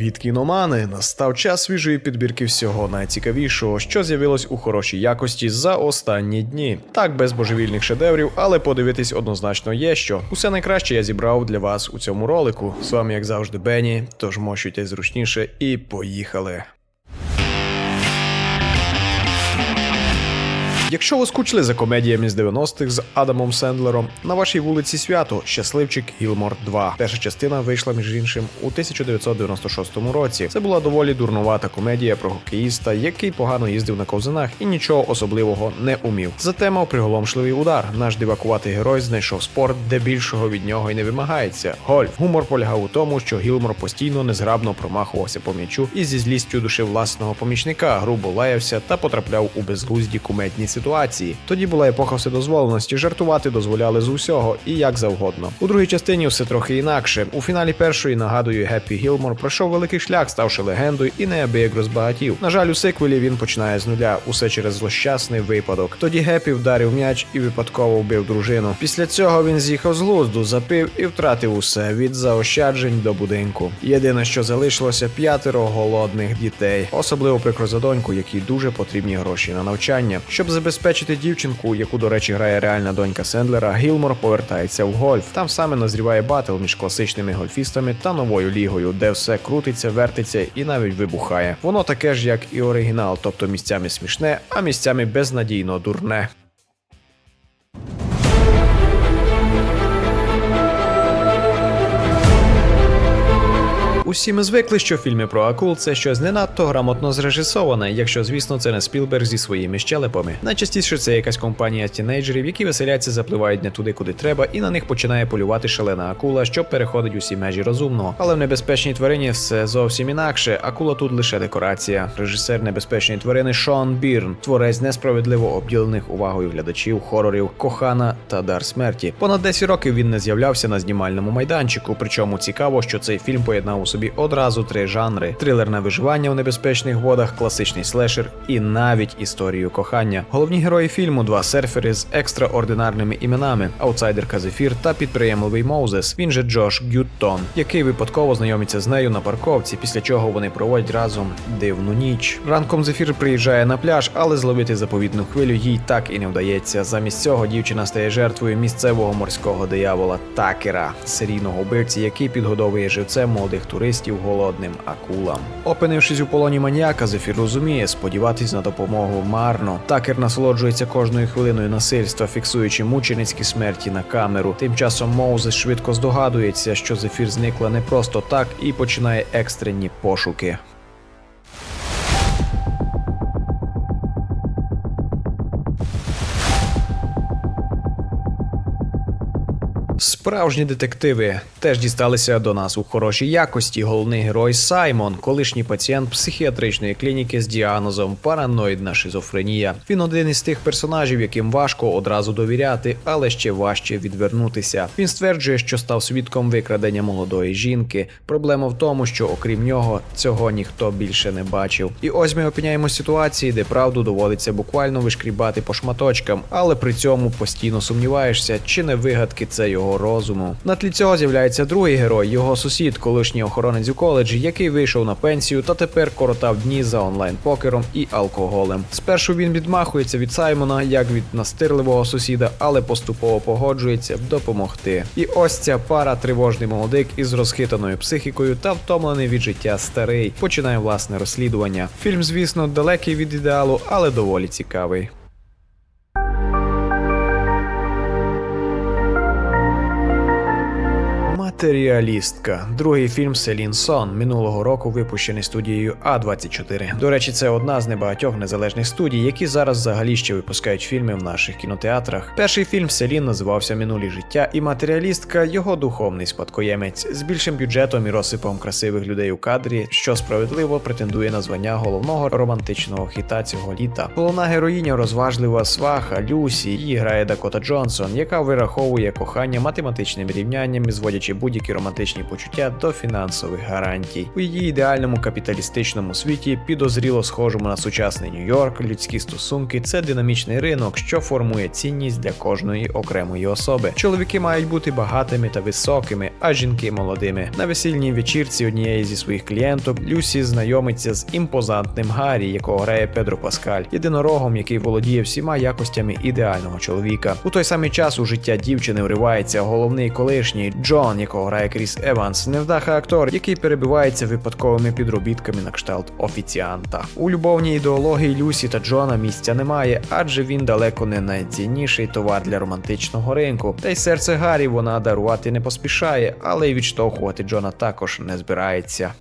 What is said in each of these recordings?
Привіт, кіномани! Настав час свіжої підбірки всього найцікавішого, що з'явилось у хорошій якості за останні дні. Так, без божевільних шедеврів, але подивитись однозначно є що. Усе найкраще я зібрав для вас у цьому ролику. З вами, як завжди, Бенні, тож мощуйтесь зручніше і поїхали. Якщо ви скучили за комедіями з 90-х з Адамом Сендлером, на вашій вулиці свято Щасливчик Гілмор 2. Перша частина вийшла між іншим у 1996 році. Це була доволі дурнувата комедія про хокеїста, який погано їздив на ковзанах і нічого особливого не умів. Зате мав приголомшливий удар. Наш дивакуватий герой знайшов спорт, де більшого від нього й не вимагається. Гольф. Гумор полягав у тому, що Гілмор постійно незграбно промахувався по м'ячу і зі злістю душив власного помічника, грубо лаявся та потрапляв у безглузді кумедні ситуації. Тоді була епоха вседозволеності, жартувати дозволяли з усього і як завгодно. У другій частині все трохи інакше. У фіналі першої нагадую, Геппі Гілмор пройшов великий шлях, ставши легендою і неабияк розбагатів. На жаль, у сиквелі він починає з нуля, усе через злощасний випадок. Тоді Геппі вдарив м'яч і випадково вбив дружину. Після цього він з'їхав з глузду, запив і втратив усе від заощаджень до будинку. Єдине, що залишилося п'ятеро голодних дітей, особливо прикро за доньку, якій дуже потрібні гроші на навчання, щоб забезпечити дівчинку, яку, до речі, грає реальна донька Сендлера, Гілмор повертається в гольф. Там саме назріває батл між класичними гольфістами та новою лігою, де все крутиться, вертиться і навіть вибухає. Воно таке ж, як і оригінал, тобто місцями смішне, а місцями безнадійно дурне. Усі ми звикли, що фільми про акул це щось не надто грамотно зрежисоване, якщо, звісно, це не Спілберг зі своїми щелепами. Найчастіше це якась компанія тінейджерів, які веселяться, запливають не туди, куди треба, і на них починає полювати шалена акула, що переходить усі межі розумного. Але в небезпечній тварині все зовсім інакше. Акула тут лише декорація. Режисер небезпечної тварини Шон Бірн, творець несправедливо обділених увагою глядачів, хорорів, кохана та дар смерті. Понад 10 років він не з'являвся на знімальному майданчику. Причому цікаво, що цей фільм поєднав у собі одразу три жанри: трилерне виживання у небезпечних водах, класичний слешер і навіть історію кохання. Головні герої фільму два серфери з екстраординарними іменами: аутсайдерка Зефір та підприємливий Моузес. Він же Джош Гюттон, який випадково знайомиться з нею на парковці, після чого вони проводять разом дивну ніч. Ранком Зефір приїжджає на пляж, але зловити заповітну хвилю їй так і не вдається. Замість цього дівчина стає жертвою місцевого морського диявола Такера, серійного вбивці, який підгодовує живцем молодих туристів голодним акулам. Опинившись у полоні маніяка, Зефір розуміє, сподіватись на допомогу марно. Такер насолоджується кожною хвилиною насильства, фіксуючи мученицькі смерті на камеру. Тим часом Моузес швидко здогадується, що Зефір зникла не просто так і починає екстрені пошуки. Справжні детективи теж дісталися до нас у хорошій якості. Головний герой Саймон, колишній пацієнт психіатричної клініки з діагнозом параноїдна шизофренія. Він один із тих персонажів, яким важко одразу довіряти, але ще важче відвернутися. Він стверджує, що став свідком викрадення молодої жінки. Проблема в тому, що окрім нього цього ніхто більше не бачив. І ось ми опиняємо ситуації, де правду доводиться буквально вишкрібати по шматочкам, але при цьому постійно сумніваєшся, чи не вигадки це його розуму. На тлі цього з'являється другий герой, його сусід, колишній охоронець у коледжі, який вийшов на пенсію та тепер коротав дні за онлайн-покером і алкоголем. Спершу він відмахується від Саймона як від настирливого сусіда, але поступово погоджується допомогти. І ось ця пара тривожний молодик із розхитаною психікою та втомлений від життя старий починає власне розслідування. Фільм, звісно, далекий від ідеалу, але доволі цікавий. Матеріалістка, другий фільм Селін Сон минулого року випущений студією А24. До речі, це одна з небагатьох незалежних студій, які зараз взагалі ще випускають фільми в наших кінотеатрах. Перший фільм Селін називався Минулі життя, і матеріалістка його духовний спадкоємець з більшим бюджетом і розсипом красивих людей у кадрі, що справедливо претендує на звання головного романтичного хіта цього літа. Головна героїня розважлива сваха Люсі. Її грає Дакота Джонсон, яка вираховує кохання математичними рівняннями, зводячи будь будь-які романтичні почуття до фінансових гарантій. У її ідеальному капіталістичному світі, підозріло схожому на сучасний Нью-Йорк, людські стосунки це динамічний ринок, що формує цінність для кожної окремої особи. Чоловіки мають бути багатими та високими, а жінки молодими. На весільній вечірці однієї зі своїх клієнток Люсі знайомиться з імпозантним Гаррі, якого грає Педро Паскаль, єдинорогом, який володіє всіма якостями ідеального чоловіка. У той самий час у життя дівчини вривається головний колишній Джон, якого грає Кріс Еванс, невдаха актор, який перебивається випадковими підробітками на кшталт офіціанта. У любовній ідеології Люсі та Джона місця немає, адже він далеко не найцінніший товар для романтичного ринку. Та й серце Гаррі вона дарувати не поспішає, але й відштовхувати Джона також не збирається.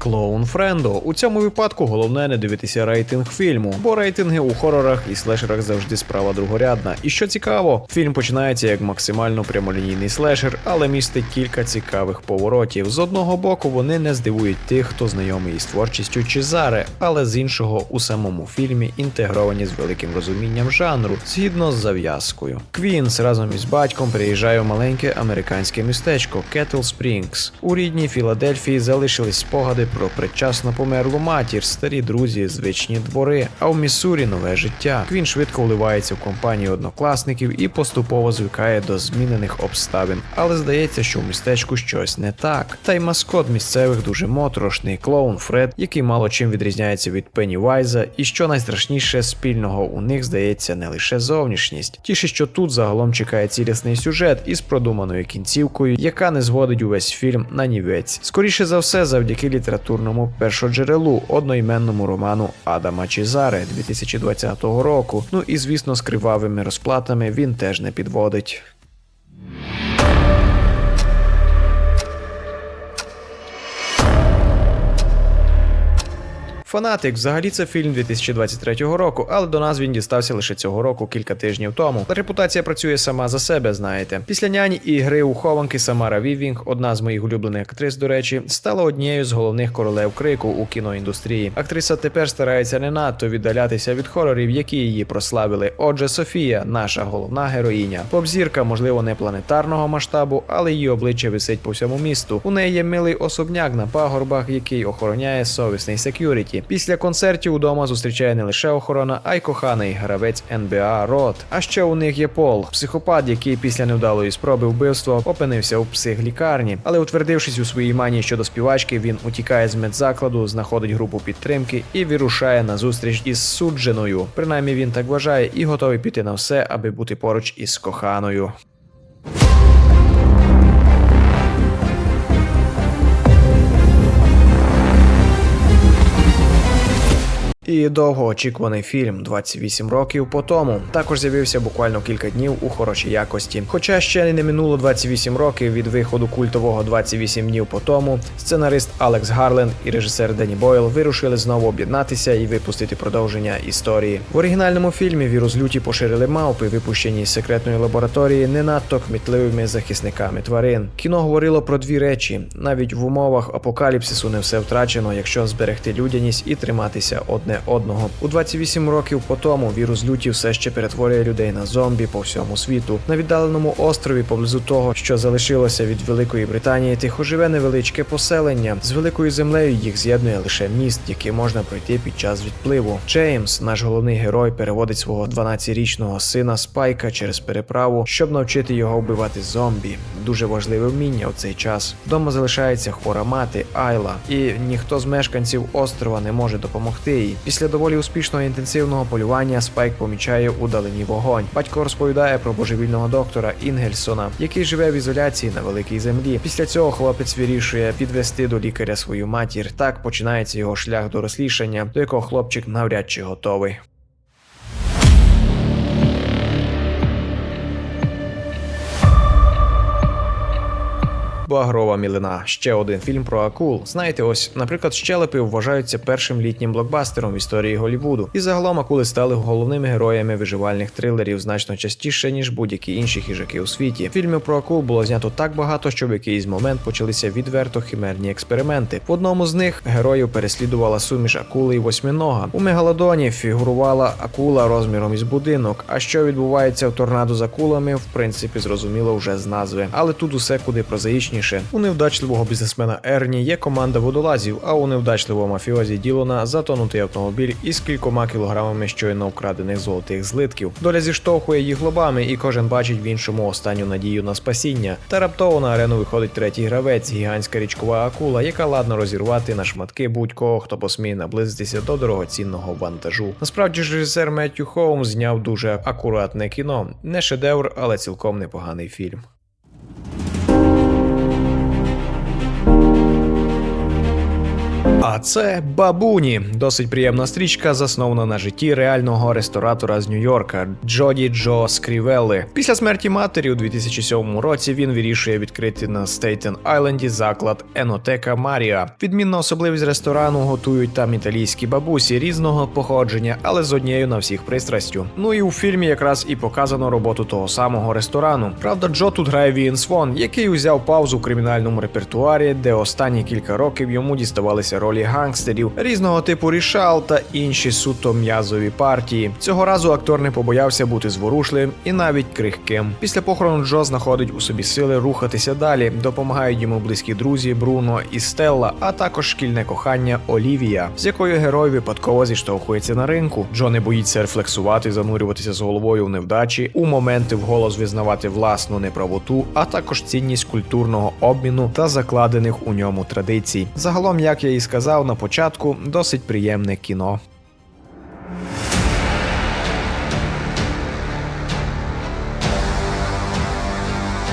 Клоун Френдо. У цьому випадку головне не дивитися рейтинг фільму, бо рейтинги у хорорах і слешерах завжди справа другорядна. І що цікаво, фільм починається як максимально прямолінійний слешер, але містить кілька цікавих поворотів. З одного боку, вони не здивують тих, хто знайомий із творчістю Чезаре, але з іншого у самому фільмі інтегровані з великим розумінням жанру, згідно з зав'язкою. Квінс разом із батьком приїжджає в маленьке американське містечко Кетл Спрінгс. У рідній Філадельфії залишились спогади про предчасно померлу матір, старі друзі, звичні двори. А в Міссурі нове життя. Квін швидко вливається в компанію однокласників і поступово звикає до змінених обставин. Але здається, що в містечку щось не так. Та й маскот місцевих дуже моторошний клоун Фред, який мало чим відрізняється від Пеннівайза, і що найстрашніше спільного у них здається не лише зовнішність. Тіше, що тут загалом чекає цілісний сюжет із продуманою кінцівкою, яка не зводить увесь фільм на нівець. Скоріше за все, завдяки літературному першоджерелу одноіменному роману Адама Чізаре 2020 року. Ну і звісно, з кривавими розплатами він теж не підводить. Фанатик взагалі це фільм 2023 року, але до нас він дістався лише цього року, кілька тижнів тому. Репутація працює сама за себе, знаєте. Після няні і гри у хованки Самара Вівінг, одна з моїх улюблених актрис, до речі, стала однією з головних королев крику у кіноіндустрії. Актриса тепер старається не надто віддалятися від хорорів, які її прославили. Отже, Софія, наша головна героїня. Попзірка, можливо, не планетарного масштабу, але її обличчя висить по всьому місту. У неї є милий особняк на пагорбах, який охороняє совісний секюріті. Після концертів удома зустрічає не лише охорона, а й коханий гравець НБА Рот. А ще у них є Пол, психопат, який після невдалої спроби вбивства опинився у психлікарні. Але утвердившись у своїй манії щодо співачки, він утікає з медзакладу, знаходить групу підтримки і вирушає на зустріч із судженою. Принаймні він так вважає і готовий піти на все, аби бути поруч із коханою. І довгоочікуваний фільм 28 років по тому також з'явився буквально кілька днів у хорошій якості. Хоча ще не минуло 28 років від виходу культового 28 днів по тому, сценарист Алекс Гарленд і режисер Денні Бойл вирушили знову об'єднатися і випустити продовження історії. В оригінальному фільмі вірус люті поширили мавпи, випущені з секретної лабораторії, не надто кмітливими захисниками тварин. Кіно говорило про дві речі: навіть в умовах апокаліпсису не все втрачено, якщо зберегти людяність і триматися одне одного. У 28 років по тому вірус люті все ще перетворює людей на зомбі по всьому світу. На віддаленому острові, поблизу того, що залишилося від Великої Британії, тихо живе невеличке поселення. З великою землею їх з'єднує лише міст, який можна пройти під час відпливу. Джеймс, наш головний герой, переводить свого 12-річного сина Спайка через переправу, щоб навчити його вбивати зомбі. Дуже важливе вміння у цей час. Вдома залишається хвора мати Айла, і ніхто з мешканців острова не може допомогти їй. Після доволі успішного інтенсивного полювання Спайк помічає удалені вогонь. Батько розповідає про божевільного доктора Інгельсона, який живе в ізоляції на великій землі. Після цього хлопець вирішує підвести до лікаря свою матір. Так починається його шлях до розслішання, до якого хлопчик навряд чи готовий. Багрова мілина. Ще один фільм про акул. Знаєте, ось, наприклад, щелепи вважаються першим літнім блокбастером в історії Голлівуду. І загалом акули стали головними героями виживальних трилерів значно частіше, ніж будь-які інші хижаки у світі. Фільмів про акул було знято так багато, що в якийсь момент почалися відверто химерні експерименти. В одному з них героїв переслідувала суміш акули і восьминога. У мегалодоні фігурувала акула розміром із будинок. А що відбувається в торнадо з акулами, в принципі, зрозуміло вже з назви. Але тут усе куди прозаїчніше. У невдачливого бізнесмена Ерні є команда водолазів, а у невдачливого мафіозі Ділона затонутий автомобіль із кількома кілограмами щойно вкрадених золотих злитків. Доля зіштовхує їх лобами, і кожен бачить в іншому останню надію на спасіння. Та раптово на арену виходить третій гравець, гігантська річкова акула, яка ладно розірвати на шматки будь-кого, хто посміє наблизитися до дорогоцінного вантажу. Насправді ж режисер Меттю Хоум зняв дуже акуратне кіно, не шедевр, але цілком непоганий фільм. А це бабуні, досить приємна стрічка, заснована на житті реального ресторатора з Нью-Йорка Джоді Джо Скрівелли. Після смерті матері у 2007 році він вирішує відкрити на Стейтен Айленді заклад Енотека Марія. Відмінна особливість ресторану готують там італійські бабусі різного походження, але з однією на всіх пристрастю. Ну і у фільмі якраз і показано роботу того самого ресторану. Правда, Джо тут грає Вінс Вон, який узяв паузу в кримінальному репертуарі, де останні кілька років йому діставалися ролі гангстерів, різного типу рішал та інші суто м'язові партії. Цього разу актор не побоявся бути зворушливим і навіть крихким. Після похорону Джо знаходить у собі сили рухатися далі. Допомагають йому близькі друзі Бруно і Стелла, а також шкільне кохання Олівія, з якою герой випадково зіштовхується на ринку. Джо не боїться рефлексувати, занурюватися з головою в невдачі, у моменти вголос визнавати власну неправоту, а також цінність культурного обміну та закладених у ньому традицій. Загалом, як я і сказав на початку, досить приємне кіно.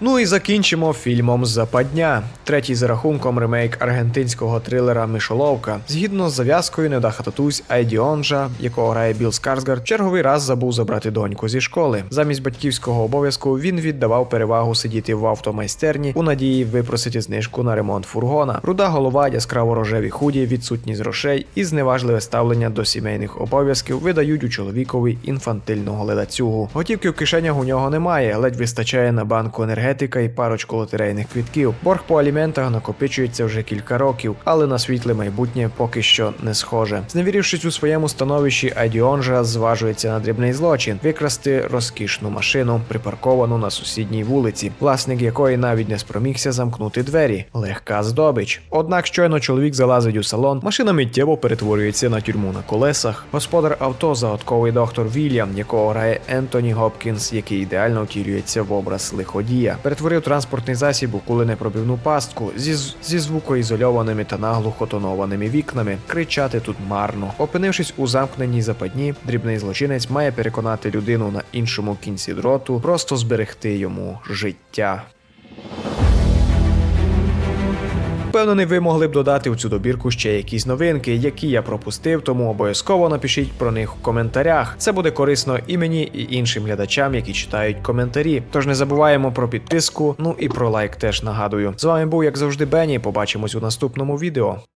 Ну і закінчимо фільмом Западня, третій за рахунком ремейк аргентинського трилера Мишоловка. Згідно з зав'язкою недаха татусь Айді Онжа, якого грає Біл Скарсгард, черговий раз забув забрати доньку зі школи. Замість батьківського обов'язку він віддавав перевагу сидіти в автомайстерні у надії випросити знижку на ремонт фургона. Руда голова, яскраво рожеві худі, відсутність грошей і зневажливе ставлення до сімейних обов'язків видають у чоловікові інфантильного ледацюгу. Готівки в кишенях у нього немає, ледь вистачає на банку енергетика і парочку лотерейних квітків. Борг по аліментах накопичується вже кілька років, але на світле майбутнє поки що не схоже. Зневірившись у своєму становищі, Айдіонжа зважується на дрібний злочин викрасти розкішну машину, припарковану на сусідній вулиці, власник якої навіть не спромігся замкнути двері. Легка здобич. Однак щойно чоловік залазить у салон, машина миттєво перетворюється на тюрму на колесах. Господар авто загадковий доктор Вільям, якого грає Ентоні Гопкінс, який ідеально втілюється в образ лиходія. Перетворив транспортний засіб у куленепробивну пастку зі, зі звукоізольованими та наглухо тонованими вікнами. Кричати тут марно. Опинившись у замкненій западні, дрібний злочинець має переконати людину на іншому кінці дроту, просто зберегти йому життя. Впевнений, ви могли б додати в цю добірку ще якісь новинки, які я пропустив, тому обов'язково напишіть про них в коментарях. Це буде корисно і мені, і іншим глядачам, які читають коментарі. Тож не забуваємо про підписку, ну і про лайк теж нагадую. З вами був, як завжди, Бені. Побачимось у наступному відео.